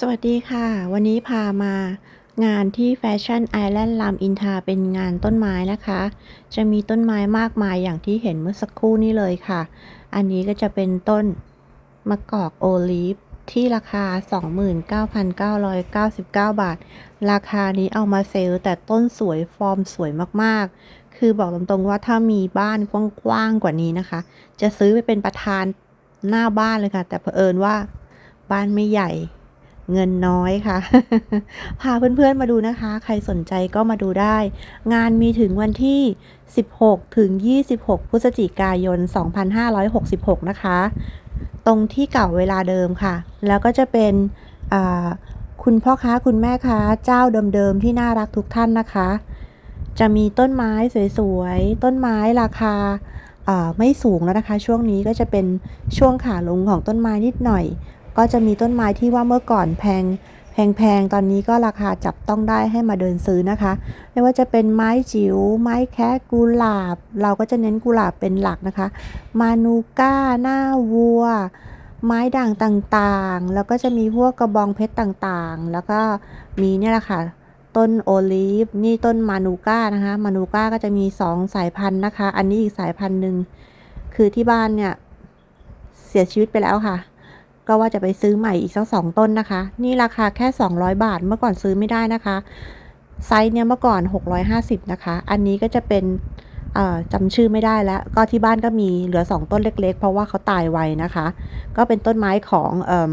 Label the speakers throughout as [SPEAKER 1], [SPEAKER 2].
[SPEAKER 1] สวัสดีค่ะ วันนี้พามางานที่แฟชั่นไอแลนด์รามอินทราเป็นงานต้นไม้นะคะ จะมีต้นไม้มากมายอย่างที่เห็นเมื่อสักครู่นี้เลยค่ะ อันนี้ก็จะเป็นต้นมะกอกโอลีฟที่ราคา 29,999 บาท ราคานี้เอามาเซลล์แต่ต้นสวยฟอร์มสวยมากๆ คือบอกตรงๆว่าถ้ามีบ้านกว้างๆกว่านี้นะคะ จะซื้อไปเป็นประธานหน้าบ้านเลยค่ะ แต่เผอิญว่าบ้านไม่ใหญ่ เงินน้อยค่ะ พาเพื่อนๆมาดูนะคะ ใครสนใจก็มาดูได้ งานมีถึงวันที่ 16 ถึง 26 พฤศจิกายน 2566 นะคะ ตรงที่เก่าเวลาเดิมค่ะ แล้วก็จะเป็นคุณพ่อค้าคุณแม่ค้าเจ้าเดิมๆที่น่ารักทุกท่านนะคะ จะมีต้นไม้สวยๆ ต้นไม้ราคาไม่สูงแล้วนะคะ ช่วงนี้ก็จะเป็นช่วงขาลงของต้นไม้นิดหน่อย ก็จะมีต้นไม้ที่ว่าเมื่อก่อนแพงแพงๆ ตอนนี้ก็ราคาจับต้องได้ให้มาเดินซื้อนะคะ ไม่ว่าจะเป็นไม้จิ๋ว ไม้แคะกุหลาบ เราก็จะเน้นกุหลาบเป็นหลักนะคะ มานูก้า หน้าวัว ไม้ด่างต่างๆ แล้วก็จะมีพวกกระบองเพชรต่างๆ แล้วก็มีเนี่ยแหละค่ะ ต้นโอลีฟนี่ต้นมานูก้านะคะ มานูก้าก็จะมี 2 สายพันธุ์นะคะ อันนี้อีกสายพันธุ์หนึ่ง คือที่บ้านเนี่ยเสียชีวิตไปแล้วค่ะ ก็ว่าจะไปซื้อใหม่อีกสักสองต้นนะคะ นี่ราคาแค่ 200 บาทเมื่อก่อนซื้อไม่ได้นะคะไซส์เนี่ยเมื่อก่อน 650 นะคะ อันนี้ก็จะเป็นอ่อจำชื่อไม่ได้แล้ว ก็ที่บ้านก็มีเหลือ 2 ต้นเล็ก ๆ เพราะว่าเขาตายไวนะคะ ก็เป็นต้นไม้ของเอ่ม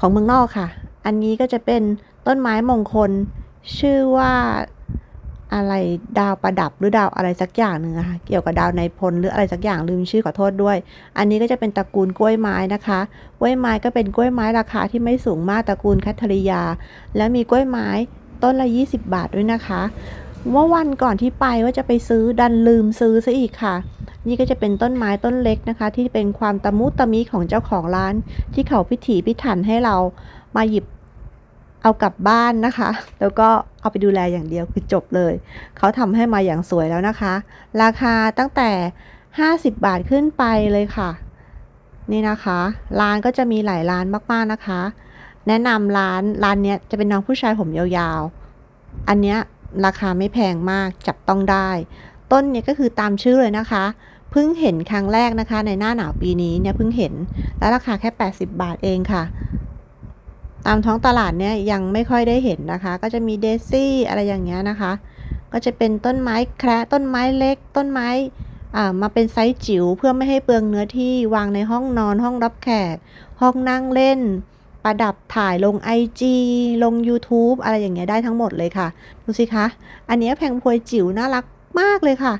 [SPEAKER 1] ของเมืองนอกค่ะ อันนี้ก็จะเป็นต้นไม้มงคลชื่อว่า อะไรดาวประดับหรือดาวอะไรสักอย่างหนึ่งอะค่ะเกี่ยวกับดาวในพลหรืออะไรสักอย่างลืมชื่อขอโทษด้วย อันนี้ก็จะเป็นตระกูลกล้วยไม้นะคะกล้วยไม้ก็เป็นกล้วยไม้ราคาที่ไม่สูงมากตระกูลแคทเธอรียา และมีกล้วยไม้ต้นละ 20 บาทด้วยนะคะเมื่อวันก่อนที่ไปว่าจะไปซื้อดันลืมซื้อซะอีกค่ะ นี่ก็จะเป็นต้นไม้ต้นเล็กนะคะ ที่เป็นความตะมุตะมิของเจ้าของร้าน ที่เขาพิถีพิถันให้เรามาหยิบ เอากลับบ้านนะคะ แล้วก็เอาไปดูแลอย่างเดียวคือจบเลย เขาทำให้มาอย่างสวยแล้วนะคะ ราคาตั้งแต่ 50 บาทขึ้นไปเลยค่ะ นี่นะคะ ร้านก็จะมีหลายร้านมากๆนะคะ แนะนำร้านร้านเนี้ยจะเป็นน้องผู้ชายผมยาวๆ อันเนี้ยราคาไม่แพงมากจับต้องได้ ต้นเนี้ยก็คือตามชื่อเลยนะคะเพิ่งเห็นครั้งแรกนะคะ ในหน้าหนาวปีนี้เนี่ยเพิ่งเห็น แล้วราคาแค่ 80 บาทเองค่ะ ตามท้องตลาดเนี่ยยังไม่ค่อยได้เห็นนะคะ ก็จะมีเดซี่อะไรอย่างเงี้ยนะคะ ก็จะเป็นต้นไม้แคระต้นไม้เล็ก ต้นไม้อ่ามาเป็นไซส์จิ๋วเพื่อไม่ให้เปลืองเนื้อที่วางในห้องนอนห้องรับแขก ห้องนั่งเล่น ประดับถ่ายลง IG ลง YouTube อะไรอย่างเงี้ยได้ทั้งหมดเลยค่ะ ดูสิคะ อันเนี้ยแพงพวยจิ๋วน่ารักมากเลยค่ะ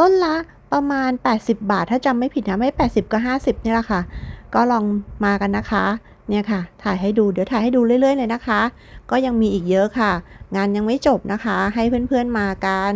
[SPEAKER 1] ต้นละประมาณ 80 บาท ถ้าจำไม่ผิดนะไม่ 80 ก็ 50เนี่ยแหละค่ะ ก็ลองมากันนะคะ เนี่ยค่ะ ถ่ายให้ดู เดี๋ยวถ่ายให้ดูเรื่อย ๆ เลยนะคะ ก็ยังมีอีกเยอะค่ะ งานยังไม่จบนะคะ ให้เพื่อนๆมากัน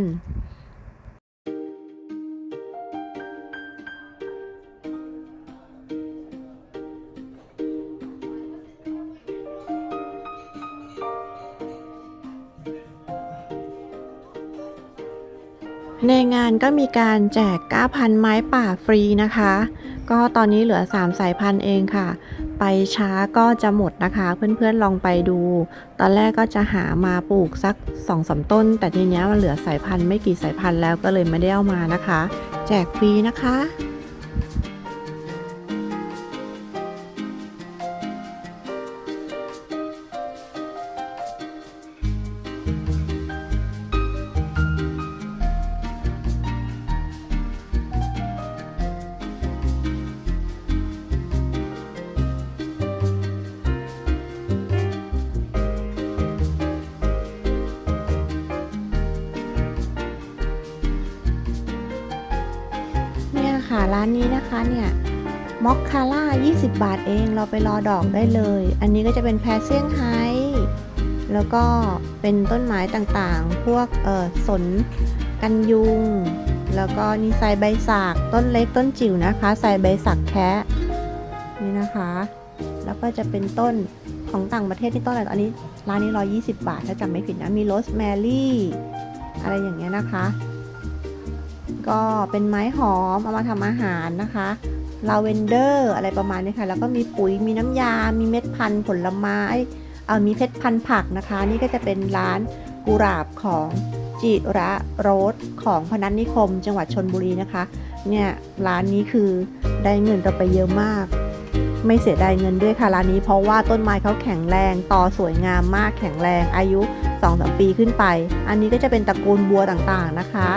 [SPEAKER 1] ในงานก็มีการแจกก้าพันไม้ป่าฟรีนะคะ ก็ตอนนี้เหลือ 3 สายพันธุ์เองค่ะ ไปช้าก็จะหมดนะคะ เพื่อนๆลองไปดู ตอนแรกก็จะหามาปลูกสัก2อสต้น แต่ทีเนี้ยมันเหลือสายพันธุ์ไม่กี่สายพันธุ์แล้วก็เลยไม่ได้เอามานะคะ แจกฟรีนะคะ ร้านนี้นะคะเนี่ยมอคคาร่า 20 บาทเอง เราไปรอดอกได้เลย อันนี้ก็จะเป็นแพรเซียงไฮแล้วก็เป็นต้นไม้ต่างๆ พวกเออสนกันยุง แล้วก็นี่ไซใบสักต้นเล็กต้นจิ๋วนะคะไซใบสักแคะนี่นะคะ แล้วก็จะเป็นต้นของต่างประเทศที่ต้นอะไรอันนี้ร้านนี้ 120 บาทถ้าจำไม่ผิดนะ มีโรสแมรี่ อะไรอย่างเงี้ยนะคะ ก็เป็นไม้หอมเอามาทำอาหารนะคะลาเวนเดอร์อะไรประมาณนี้ค่ะ แล้วก็มีปุ๋ยมีน้ำยา มีเม็ดพันธุ์ผลไม้เออมีเพชรพันธุ์ผักนะคะ นี่ก็จะเป็นร้านกุหลาบของจิระโรสของพนัสนิคม จังหวัดชนบุรีนะคะ เนี่ยร้านนี้คือได้เงินเราไปเยอะมาก ไม่เสียดายเงินด้วยค่ะร้านนี้เพราะว่าต้นไม้เขาแข็งแรง ต่อสวยงามมากแข็งแรงอายุ 2อสปีขึ้นไป อันนี้ก็จะเป็นตระกูลบัวต่างๆนะคะ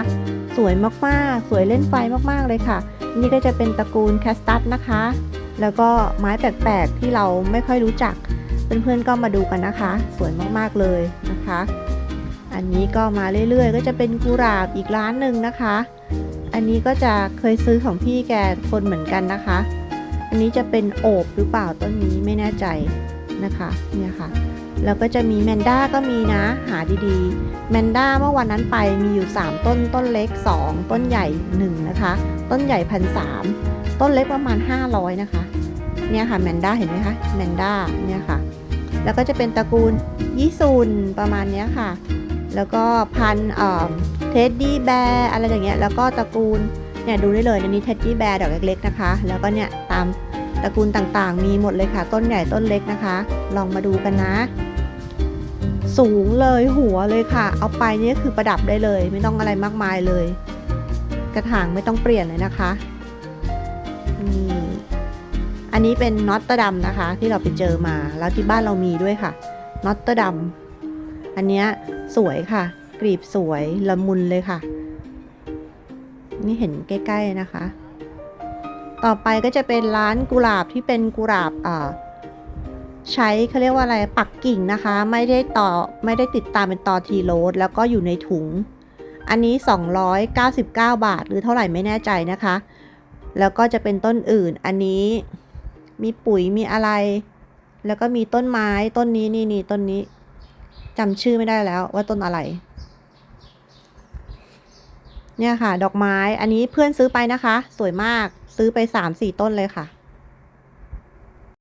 [SPEAKER 1] สวยมากๆ สวยเล่นไฟมากๆเลยค่ะ นี่ก็จะเป็นตระกูลแคสตัสนะคะ แล้วก็ไม้แปลกๆที่เราไม่ค่อยรู้จัก เพื่อนๆก็มาดูกันนะคะ สวยมากๆเลยนะคะ อันนี้ก็มาเรื่อยๆ ก็จะเป็นกุหลาบอีกร้านหนึ่งนะคะ อันนี้ก็จะเคยซื้อของพี่แกคนเหมือนกันนะคะ อันนี้จะเป็นโอบหรือเปล่าต้นนี้ไม่แน่ใจนะคะ เนี่ยค่ะ แล้วก็จะมีแมนด้าก็มีนะ หาดีๆ แมนด้าเมื่อวันนั้นไปมีอยู่ 3 ต้นต้นเล็ก 2 ต้นใหญ่ 1 นะคะ ต้นใหญ่พันสต้นเล็กประมาณ 500 นะคะ เนี่ยค่ะแมนด้าเห็นไหมคะ แมนด้าเนี่ยค่ะ แล้วก็จะเป็นตระกูลยี่ซุนประมาณเนี้ยค่ะ แล้วก็พันเท็ดดี้แบร์อะไรอย่างเงี้ย แล้วก็ตระกูลเนี่ยดูได้เลยอันนี้เท็ดดี้แบร์ดอกเล็กๆนะคะ แล้วก็เนี่ยตามตระกูลต่างๆ มีหมดเลยค่ะ ต้นใหญ่ต้นเล็กนะคะ ลองมาดูกันนะ สูงเลยหัวเลยค่ะ เอาไปนี่คือประดับได้เลย ไม่ต้องอะไรมากมายเลย กระถางไม่ต้องเปลี่ยนเลยนะคะนี่อันนี้เป็นน็อตเตอร์ดัมนะคะ ที่เราไปเจอมาแล้วที่บ้านเรามีด้วยค่ะน็อตเตอร์ดัมอันเนี้ยสวยค่ะ กรีบสวยละมุนเลยค่ะ นี่เห็นใกล้ ๆนะคะ ต่อไปก็จะเป็นร้านกุหลาบที่เป็นกุหลาบอ่า ใช้เขาเรียกว่าอะไรปักกิ่งนะคะ ไม่ได้ต่อไม่ได้ติดตามเป็นต่อทีโรสแล้วก็อยู่ในถุง อันนี้ 299 บาท หรือเท่าไหร่ไม่แน่ใจนะคะ แล้วก็จะเป็นต้นอื่น อันนี้มีปุ๋ยมีอะไร แล้วก็มีต้นไม้ต้นนี้นี่นี่ต้นนี้จำชื่อไม่ได้แล้วว่าต้นอะไร เนี่ยค่ะ ดอกไม้อันนี้เพื่อนซื้อไปนะคะ สวยมากซื้อไป3-4ต้นเลยค่ะ